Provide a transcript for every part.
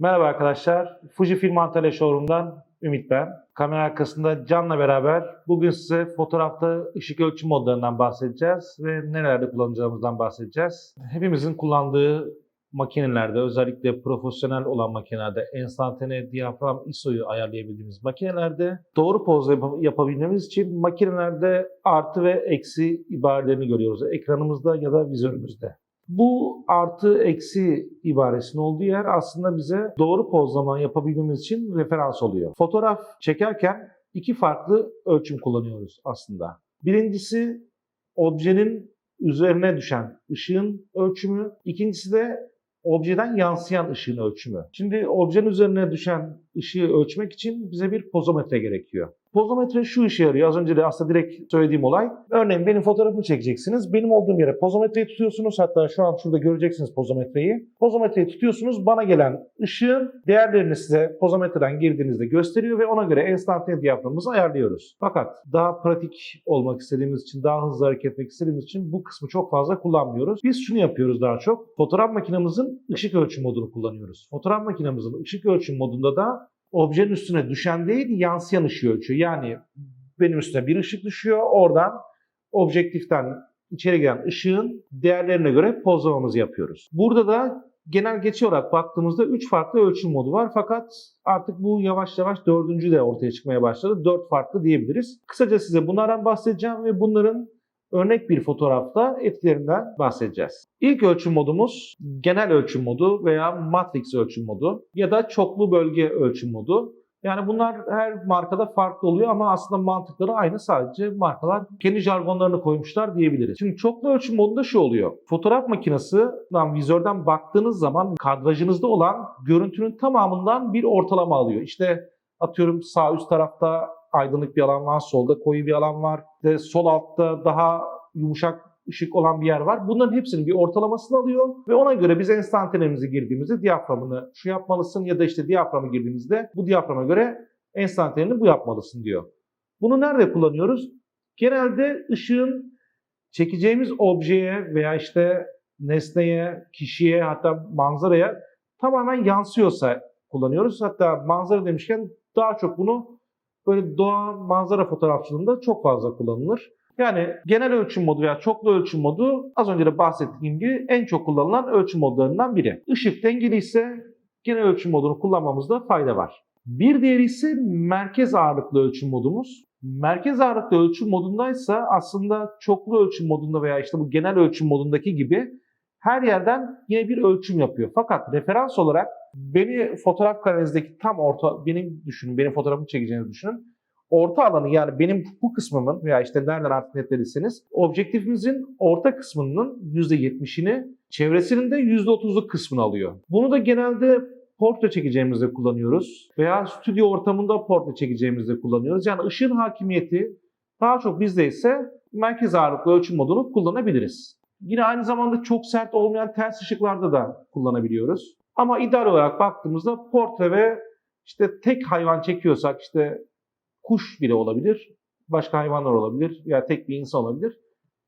Merhaba arkadaşlar. Fujifilm Antalya Showroom'dan Ümit ben. Kamera arkasında Can'la beraber bugün size fotoğrafta ışık ölçüm modlarından bahsedeceğiz ve nelerde kullanacağımızdan bahsedeceğiz. Hepimizin kullandığı makinelerde özellikle profesyonel olan makinelerde enstantane diyafram ISO'yu ayarlayabildiğimiz makinelerde doğru poz yap- yapabilmemiz için makinelerde artı ve eksi ibarelerini görüyoruz. Ekranımızda ya da vizörümüzde. Bu artı eksi ibaresinin olduğu yer aslında bize doğru pozlama yapabilmemiz için referans oluyor. Fotoğraf çekerken iki farklı ölçüm kullanıyoruz aslında. Birincisi objenin üzerine düşen ışığın ölçümü, ikincisi de objeden yansıyan ışığın ölçümü. Şimdi objenin üzerine düşen ışığı ölçmek için bize bir pozometre gerekiyor. Pozometre şu işe yarıyor. Az önce de aslında direkt söylediğim olay. Örneğin benim fotoğrafımı çekeceksiniz. Benim olduğum yere pozometreyi tutuyorsunuz. Hatta şu an şurada göreceksiniz pozometreyi. Pozometreyi tutuyorsunuz. Bana gelen ışığın değerlerini size pozometreden girdiğinizde gösteriyor ve ona göre enstantane diyaframımızı ayarlıyoruz. Fakat daha pratik olmak istediğimiz için, daha hızlı hareket etmek istediğimiz için bu kısmı çok fazla kullanmıyoruz. Biz şunu yapıyoruz daha çok. Fotoğraf makinemizin ışık ölçüm modunu kullanıyoruz. Fotoğraf makinemizin ışık ölçüm modunda da objenin üstüne düşen değil yansıyan ışığı ölçüyor. Yani benim üstüne bir ışık düşüyor. Oradan objektiften içeri giren ışığın değerlerine göre pozlamamızı yapıyoruz. Burada da genel geçi olarak baktığımızda 3 farklı ölçüm modu var. Fakat artık bu yavaş yavaş dördüncü de ortaya çıkmaya başladı. 4 farklı diyebiliriz. Kısaca size bunlardan bahsedeceğim ve bunların örnek bir fotoğrafta etkilerinden bahsedeceğiz. İlk ölçüm modumuz genel ölçüm modu veya matrix ölçüm modu ya da çoklu bölge ölçüm modu. Yani bunlar her markada farklı oluyor ama aslında mantıkları aynı sadece markalar kendi jargonlarını koymuşlar diyebiliriz. Şimdi çoklu ölçüm modunda şu oluyor. Fotoğraf makinesinden vizörden baktığınız zaman kadrajınızda olan görüntünün tamamından bir ortalama alıyor. İşte atıyorum sağ üst tarafta aydınlık bir alan var, solda koyu bir alan var. İşte sol altta daha yumuşak ışık olan bir yer var. Bunların hepsinin bir ortalamasını alıyor ve ona göre biz enstantanemizi girdiğimizde diyaframını şu yapmalısın ya da işte diyaframı girdiğimizde bu diyaframa göre enstantaneni bu yapmalısın diyor. Bunu nerede kullanıyoruz? Genelde ışığın çekeceğimiz objeye veya işte nesneye, kişiye hatta manzaraya tamamen yansıyorsa kullanıyoruz. Hatta manzara demişken daha çok bunu böyle doğa manzara fotoğrafçılığında çok fazla kullanılır. Yani genel ölçüm modu veya çoklu ölçüm modu az önce de bahsettiğim gibi en çok kullanılan ölçüm modlarından biri. Işık dengeli ise genel ölçüm modunu kullanmamızda fayda var. Bir diğeri ise merkez ağırlıklı ölçüm modumuz. Merkez ağırlıklı ölçüm modundaysa aslında çoklu ölçüm modunda veya işte bu genel ölçüm modundaki gibi her yerden yine bir ölçüm yapıyor. Fakat referans olarak beni fotoğraf karenizdeki tam orta, benim düşünün, benim fotoğrafımı çekeceğinizi düşünün. Orta alanı yani benim bu kısmımın veya işte nereden artık netlediyseniz objektifimizin orta kısmının %70'ini çevresinin de %30'luk kısmını alıyor. Bunu da genelde portre çekeceğimizde kullanıyoruz veya stüdyo ortamında portre çekeceğimizde kullanıyoruz. Yani ışığın hakimiyeti daha çok bizde ise merkez ağırlıklı ölçüm modunu kullanabiliriz. Yine aynı zamanda çok sert olmayan ters ışıklarda da kullanabiliyoruz. Ama ideal olarak baktığımızda portre ve işte tek hayvan çekiyorsak işte kuş bile olabilir, başka hayvanlar olabilir veya tek bir insan olabilir.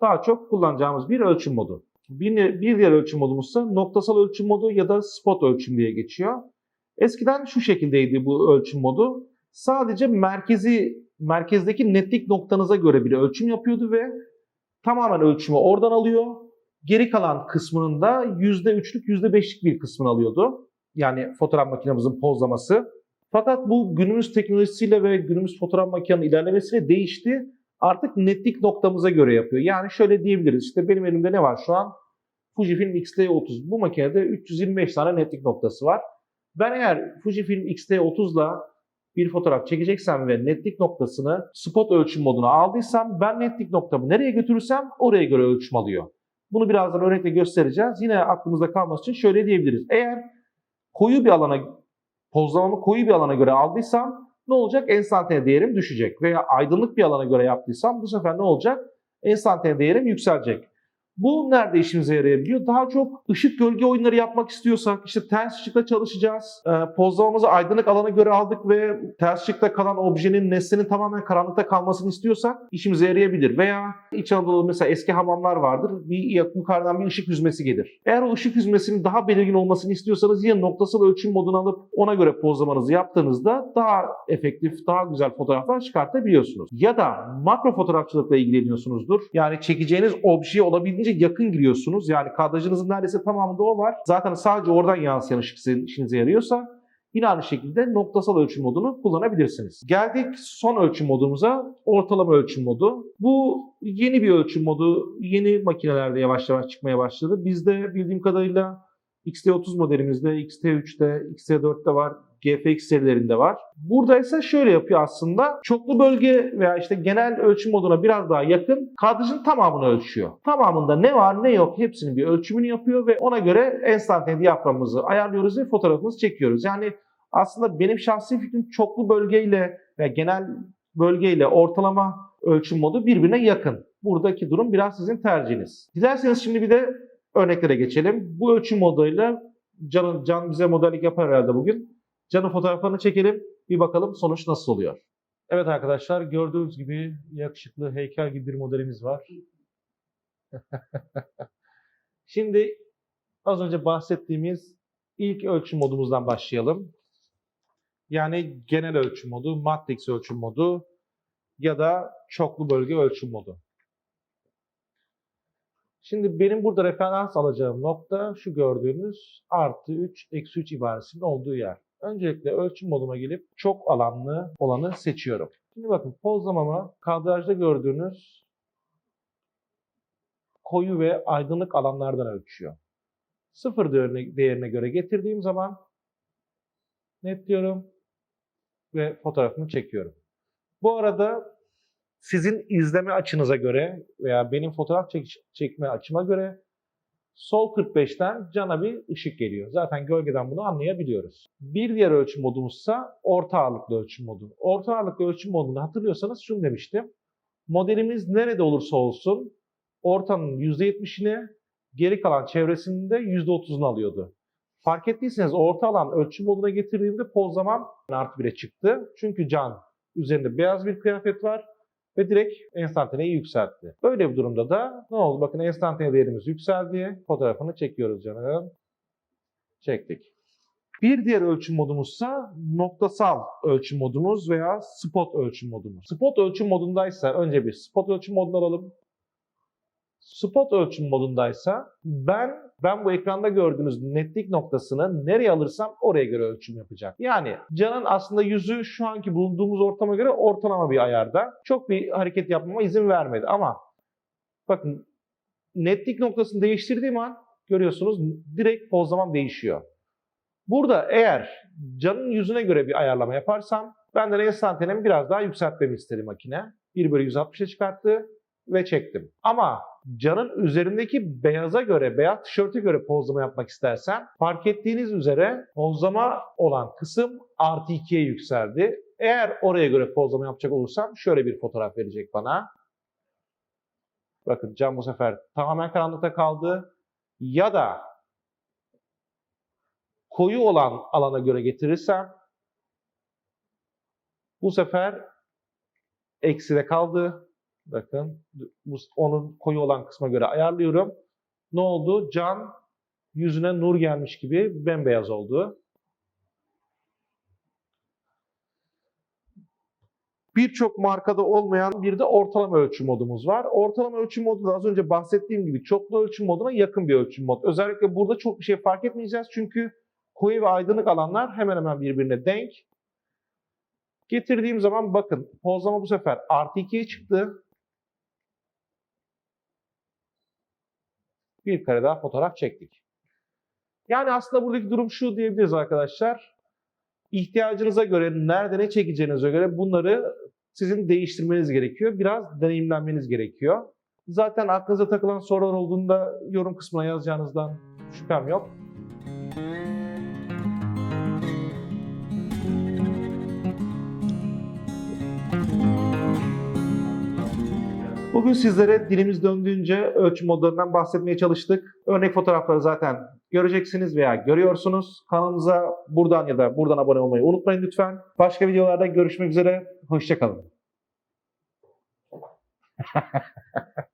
Daha çok kullanacağımız bir ölçüm modu. Bir, bir diğer ölçüm modumuz ise noktasal ölçüm modu ya da spot ölçüm diye geçiyor. Eskiden şu şekildeydi bu ölçüm modu. Sadece merkezi merkezdeki netlik noktanıza göre bir ölçüm yapıyordu ve tamamen ölçümü oradan alıyor. Geri kalan kısmının da %3'lük %5'lik bir kısmını alıyordu. Yani fotoğraf makinemizin pozlaması. Fakat bu günümüz teknolojisiyle ve günümüz fotoğraf makinenin ilerlemesiyle değişti. Artık netlik noktamıza göre yapıyor. Yani şöyle diyebiliriz. İşte benim elimde ne var şu an? Fujifilm X-T30. Bu makinede 325 tane netlik noktası var. Ben eğer Fujifilm X-T30 ile bir fotoğraf çekeceksem ve netlik noktasını spot ölçüm moduna aldıysam ben netlik noktamı nereye götürürsem oraya göre ölçüm alıyor. Bunu birazdan örnekle göstereceğiz. Yine aklımızda kalması için şöyle diyebiliriz. Eğer koyu bir alana pozlamamı koyu bir alana göre aldıysam ne olacak? Enstantane değerim düşecek. Veya aydınlık bir alana göre yaptıysam bu sefer ne olacak? Enstantane değerim yükselecek. Bu nerede işimize yarayabiliyor? Daha çok ışık gölge oyunları yapmak istiyorsak, işte ters ışıkla çalışacağız. Ee, pozlamamızı aydınlık alana göre aldık ve ters ışıkta kalan objenin, nesnenin tamamen karanlıkta kalmasını istiyorsak işimize yarayabilir. Veya İç Anadolu'da mesela eski hamamlar vardır. Bir yukarıdan bir ışık yüzmesi gelir. Eğer o ışık yüzmesinin daha belirgin olmasını istiyorsanız yine noktasal ölçüm modunu alıp ona göre pozlamanızı yaptığınızda daha efektif, daha güzel fotoğraflar çıkartabiliyorsunuz. Ya da makro fotoğrafçılıkla ilgileniyorsunuzdur. Yani çekeceğiniz objeye olabildiğince yakın giriyorsunuz. Yani kadrajınızın neredeyse tamamında o var. Zaten sadece oradan yansıyan ışık sizin işinize yarıyorsa Yine aynı şekilde noktasal ölçüm modunu kullanabilirsiniz. Geldik son ölçüm modumuza, ortalama ölçüm modu. Bu yeni bir ölçüm modu. Yeni makinelerde yavaş yavaş çıkmaya başladı. Bizde bildiğim kadarıyla XT30 modelimizde, XT3'te, XT4'te var, GFX serilerinde var. Burada ise şöyle yapıyor aslında. Çoklu bölge veya işte genel ölçüm moduna biraz daha yakın kadrajın tamamını ölçüyor. Tamamında ne var ne yok hepsinin bir ölçümünü yapıyor ve ona göre enstantane diyaframımızı ayarlıyoruz ve fotoğrafımızı çekiyoruz. Yani aslında benim şahsi fikrim çoklu bölgeyle ve genel bölgeyle ortalama ölçüm modu birbirine yakın. Buradaki durum biraz sizin tercihiniz. Dilerseniz şimdi bir de örneklere geçelim. Bu ölçüm moduyla Can, Can bize modellik yapar herhalde bugün. Can'ın fotoğraflarını çekelim. Bir bakalım sonuç nasıl oluyor. Evet arkadaşlar gördüğünüz gibi yakışıklı heykel gibi bir modelimiz var. Şimdi az önce bahsettiğimiz ilk ölçüm modumuzdan başlayalım. Yani genel ölçüm modu, matrix ölçüm modu ya da çoklu bölge ölçüm modu. Şimdi benim burada referans alacağım nokta şu gördüğünüz artı 3, eksi 3 ibaresinin olduğu yer. Öncelikle ölçüm moduma gelip çok alanlı olanı seçiyorum. Şimdi bakın pozlamamı kadrajda gördüğünüz koyu ve aydınlık alanlardan ölçüyor. Sıfır değerine, değerine göre getirdiğim zaman netliyorum ve fotoğrafımı çekiyorum. Bu arada sizin izleme açınıza göre veya benim fotoğraf çek çekme açıma göre sol 45'ten cana bir ışık geliyor. Zaten gölgeden bunu anlayabiliyoruz. Bir diğer ölçüm modumuzsa orta ağırlıklı ölçüm modu. Orta ağırlıklı ölçüm modunu hatırlıyorsanız şunu demiştim. Modelimiz nerede olursa olsun ortanın %70'ini geri kalan çevresinin de %30'unu alıyordu. Fark ettiyseniz orta alan ölçüm moduna getirdiğimde poz zaman artı 1'e çıktı. Çünkü can üzerinde beyaz bir kıyafet var ve direkt enstantaneyi yükseltti. Böyle bir durumda da ne oldu? Bakın enstantane değerimiz yükseldi. Fotoğrafını çekiyoruz canım. Çektik. Bir diğer ölçüm modumuzsa noktasal ölçüm modumuz veya spot ölçüm modumuz. Spot ölçüm modundaysa önce bir spot ölçüm modunu alalım. Spot ölçüm modundaysa ben ben bu ekranda gördüğünüz netlik noktasını nereye alırsam oraya göre ölçüm yapacak. Yani canın aslında yüzü şu anki bulunduğumuz ortama göre ortalama bir ayarda. Çok bir hareket yapmama izin vermedi ama bakın netlik noktasını değiştirdiğim an görüyorsunuz direkt pozlamam değişiyor. Burada eğer canın yüzüne göre bir ayarlama yaparsam benden enstantanemi biraz daha yükseltmemi istedi makine. 1 bölü 160'a çıkarttı ve çektim. Ama canın üzerindeki beyaza göre, beyaz tişörte göre pozlama yapmak istersen fark ettiğiniz üzere pozlama olan kısım artı 2'ye yükseldi. Eğer oraya göre pozlama yapacak olursam şöyle bir fotoğraf verecek bana. Bakın can bu sefer tamamen karanlıkta kaldı. Ya da koyu olan alana göre getirirsem bu sefer ekside kaldı. Bakın bu, onun koyu olan kısma göre ayarlıyorum. Ne oldu? Can yüzüne nur gelmiş gibi bembeyaz oldu. Birçok markada olmayan bir de ortalama ölçüm modumuz var. Ortalama ölçüm modu da az önce bahsettiğim gibi çoklu ölçüm moduna yakın bir ölçüm mod. Özellikle burada çok bir şey fark etmeyeceğiz çünkü koyu ve aydınlık alanlar hemen hemen birbirine denk. Getirdiğim zaman bakın pozlama bu sefer artı 2'ye çıktı. Bir kare daha fotoğraf çektik. Yani aslında buradaki durum şu diyebiliriz arkadaşlar. İhtiyacınıza göre, nerede ne çekeceğinize göre bunları sizin değiştirmeniz gerekiyor. Biraz deneyimlenmeniz gerekiyor. Zaten aklınıza takılan sorular olduğunda yorum kısmına yazacağınızdan şüphem yok. Bugün sizlere dilimiz döndüğünce ölçüm modlarından bahsetmeye çalıştık. Örnek fotoğrafları zaten göreceksiniz veya görüyorsunuz. Kanalımıza buradan ya da buradan abone olmayı unutmayın lütfen. Başka videolarda görüşmek üzere. Hoşçakalın.